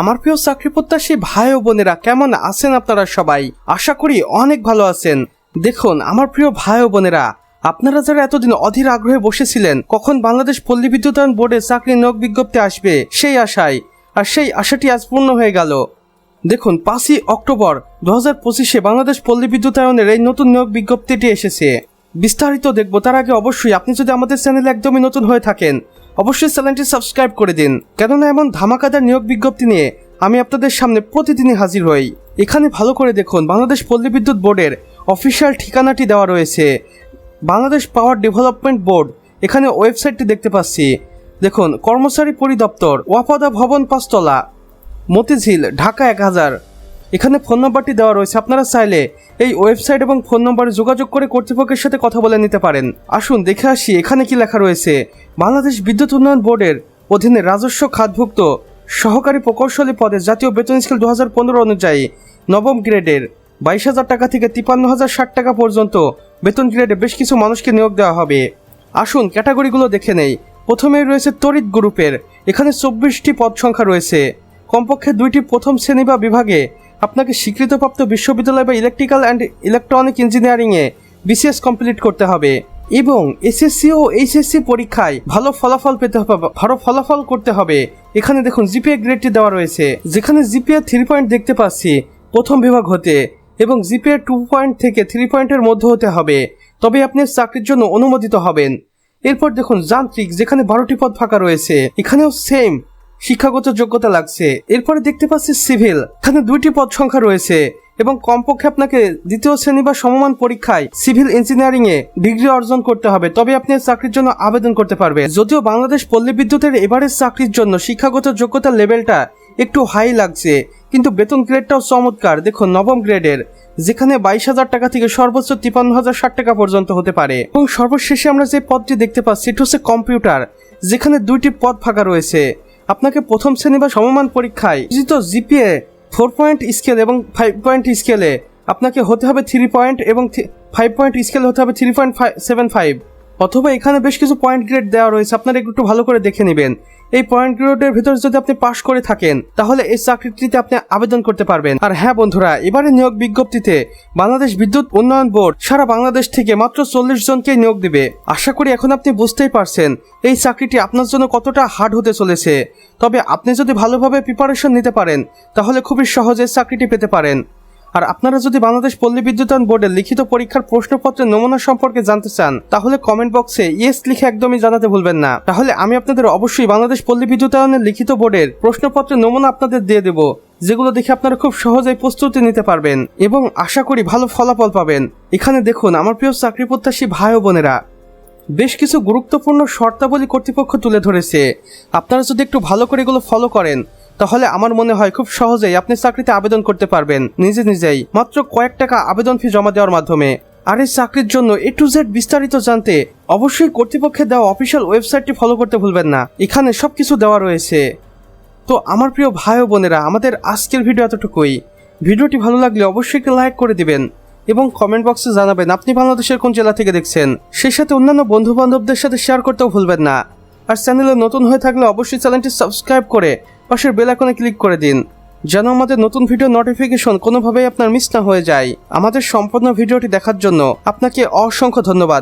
আমার প্রিয় চাকরি প্রত্যাশী ভাই ও বোনেরা, কেমন আছেন আপনারা সবাই? আশা করি অনেক ভালো আছেন। দেখুন, আমার প্রিয় ভাই ও বোনেরা, আপনারা যারা এতদিন অধীর আগ্রহে বসেছিলেন, কখন বাংলাদেশ পল্লী বিদ্যুতায়ন বোর্ডে চাকরি নিয়োগ বিজ্ঞপ্তি আসবে, সেই আশায়, আর সেই আশাটি আজ পূর্ণ হয়ে গেল। দেখুন, পাঁচই অক্টোবর দু হাজার পঁচিশে বাংলাদেশ পল্লী বিদ্যুতায়নের এই নতুন নিয়োগ বিজ্ঞপ্তিটি এসেছে। বিস্তারিত দেখব, তার আগে অবশ্যই আপনি যদি আমাদের চ্যানেলে একদমই নতুন হয়ে থাকেন অবশ্যই চ্যানেলটি সাবস্ক্রাইব করে দিন। কেননা এমন ধামাকাদার নিয়োগ বিজ্ঞপ্তি নিয়ে আমি আপনাদের সামনে প্রতিদিনই হাজির হই। এখানে ভালো করে দেখুন, বাংলাদেশ পল্লী বিদ্যুৎ বোর্ডের অফিসিয়াল ঠিকানাটি দেওয়া রয়েছে। বাংলাদেশ পাওয়ার ডেভেলপমেন্ট বোর্ড, এখানে ওয়েবসাইটটি দেখতে পাচ্ছি। দেখুন, কর্মচারী পরিদপ্তর, ওয়াপাদা ভবন পাঁচতলা, মতিঝিল, ঢাকা এক হাজার। এখানে ফোন নম্বরটি দেওয়া রয়েছে। আপনারা চাইলে এই ওয়েবসাইট এবং ফোন নম্বরে যোগাযোগ করে কর্তৃপক্ষের সাথে কথা বলে নিতে পারেন। আসুন, দেখে আসি, এখানে কি লেখা রয়েছে? বাংলাদেশ বিদ্যুৎ উন্নয়ন বোর্ডের অধীনে রাজস্ব খাতভুক্ত সহকারী প্রকৌশলী পদে জাতীয় বেতন স্কেল দু হাজার পনেরো অনুযায়ী নবম গ্রেডের বাইশ হাজার টাকা থেকে তিপ্পান্ন হাজার ষাট টাকা পর্যন্ত বেতন গ্রেডে বেশ কিছু মানুষকে নিয়োগ দেওয়া হবে। আসুন, ক্যাটাগরিগুলো দেখে নেই। প্রথমেই রয়েছে তড়িৎ গ্রুপের। এখানে চব্বিশটি পদ সংখ্যা রয়েছে। কমপক্ষে দুইটি প্রথম শ্রেণি বা বিভাগে আপনাকে স্বীকৃতপ্রাপ্ত বিশ্ববিদ্যালয় বা ইলেকট্রিক্যাল অ্যান্ড ইলেকট্রনিক ইঞ্জিনিয়ারিংয়ে বিসিএস কমপ্লিট করতে হবে এবং এসএসসি ও এইচএসসি পরীক্ষায় ভালো ফলাফল পেতে হবে, ভালো ফলাফল করতে হবে। এখানে দেখুন জিপিএ গ্রেডটি দেওয়া রয়েছে। যেখানে জিপিএ থ্রি পয়েন্ট দেখতে পাচ্ছি প্রথম বিভাগ হতে এবং জিপিএ টু পয়েন্ট থেকে থ্রি পয়েন্টের মধ্যে হতে হবে। তবে আপনি চাকরির জন্য অনুমোদিত হবেন। এরপর দেখুন যান্ত্রিক, যেখানে বারোটি পদ ফাঁকা রয়েছে, এখানেও সেম শিক্ষাগত যোগ্যতা লাগছে। এরপরে দেখতে পাচ্ছি সিভিল। এখানে দুইটি পদ সংখ্যা রয়েছে এবং কমপক্ষে আপনাকে দ্বিতীয় শ্রেণি বা সমমান পরীক্ষায় সিভিল ইঞ্জিনিয়ারিং এ ডিগ্রি অর্জন করতে হবে। তবে আপনি চাকরির জন্য আবেদন করতে পারবে যদিও বাংলাদেশ পল্লী বিদ্যুতের এবারের চাকরির জন্য শিক্ষাগত যোগ্যতা লেভেলটা একটু হাই লাগছে, কিন্তু বেতন গ্রেডটাও চমৎকার। দেখুন, নবম গ্রেডের, যেখানে বাইশ হাজার টাকা থেকে সর্বোচ্চ তিপান্ন হাজার ষাট টাকা পর্যন্ত হতে পারে। এবং সর্বশেষে আমরা যে পদটি দেখতে পাচ্ছি, এটি হচ্ছে কম্পিউটার, যেখানে দুইটি পদ ফাঁকা রয়েছে। আপনাকে প্রথম শ্রেণি বা সমমান পরীক্ষায় উচিত জিপিএ ফোর পয়েন্ট স্কেল এবং ফাইভ পয়েন্ট স্কেলে আপনাকে হতে হবে থ্রি পয়েন্ট এবং ফাইভ পয়েন্ট স্কেল হতে হবে three point five seven five অথবা এখানে বেশ কিছু পয়েন্ট গ্রেড দেওয়া রয়েছে, আপনারা একটু ভালো করে দেখে নেবেন। এই পয়েন্ট গ্রেডের ভিতরে যদি আপনি পাশ করে থাকেন, তাহলে এই চাকরিটিতে আপনি আবেদন করতে পারবেন। আর হ্যাঁ বন্ধুরা, এবারে নিয়োগ বিজ্ঞপ্তিতে বাংলাদেশ বিদ্যুৎ উন্নয়ন বোর্ড সারা বাংলাদেশ থেকে মাত্র চল্লিশ জনকে নিয়োগ দিবে। আশা করি এখন আপনি বুঝতেই পারছেন, এই চাকরিটি আপনার জন্য কতটা হার্ড হতে চলেছে। তবে আপনি যদি ভালোভাবে প্রিপারেশন নিতে পারেন, তাহলে খুবই সহজে চাকরিটি পেতে পারেন। আর আপনারা যদি বাংলাদেশ পল্লী বিদ্যুতায়ন বোর্ডের লিখিত পরীক্ষার প্রশ্নপত্রের নমুনা সম্পর্কে জানতে চান, তাহলে কমেন্ট বক্সে ইয়েস লিখে একদমই জানাতে ভুলবেন না। তাহলে আমি আপনাদের অবশ্যই বাংলাদেশ পল্লী বিদ্যুতায়নের লিখিত বোর্ডের প্রশ্নপত্রের নমুনা আপনাদের দিয়ে দেব, যেগুলো দেখে আপনারা খুব সহজেই প্রস্তুতি নিতে পারবেন এবং আশা করি ভালো ফলাফল পাবেন। এখানে দেখুন, আমার প্রিয় চাকরি প্রত্যাশী ভাই ও বোনেরা, বেশ কিছু গুরুত্বপূর্ণ শর্তাবলী কর্তৃপক্ষ তুলে ধরেছে। আপনারা যদি একটু ভালো করে এগুলো ফলো করেন তাহলে আমার মনে হয় খুব সহজেই আপনি চাকরিতে আবেদন করতে পারবেন, নিজে নিজেই। মাত্র কয়েক টাকা আবেদন ফি জমা দেওয়ার মাধ্যমে। আর এই চাকরির জন্য এ টু জেড বিস্তারিত জানতে অবশ্যই কর্তৃপক্ষের দেওয়া অফিসিয়াল ওয়েবসাইটটি ফলো করতে ভুলবেন না। এখানে সব কিছু দেওয়া রয়েছে। তো আমার প্রিয় ভাই ও বোনেরা, আমাদের আজকের ভিডিও এতটুকুই। ভিডিওটি ভালো লাগলে অবশ্যই একটি লাইক করে দিবেন এবং কমেন্ট বক্সে জানাবেন, আপনি বাংলাদেশের কোন জেলা থেকে দেখছেন? সেই সাথে অন্যান্য বন্ধু বান্ধবদের সাথে শেয়ার করতেও ভুলবেন না। আর চ্যানেলে নতুন হয়ে থাকলে অবশ্যই চ্যানেলটি সাবস্ক্রাইব করে পাশের বেল আইকনে ক্লিক করে দিন, যেন আমাদের নতুন ভিডিও নোটিফিকেশন কোনোভাবেই আপনার মিস না হয়ে যায়। আমাদের সম্পূর্ণ ভিডিওটি দেখার জন্য আপনাকে অসংখ্য ধন্যবাদ।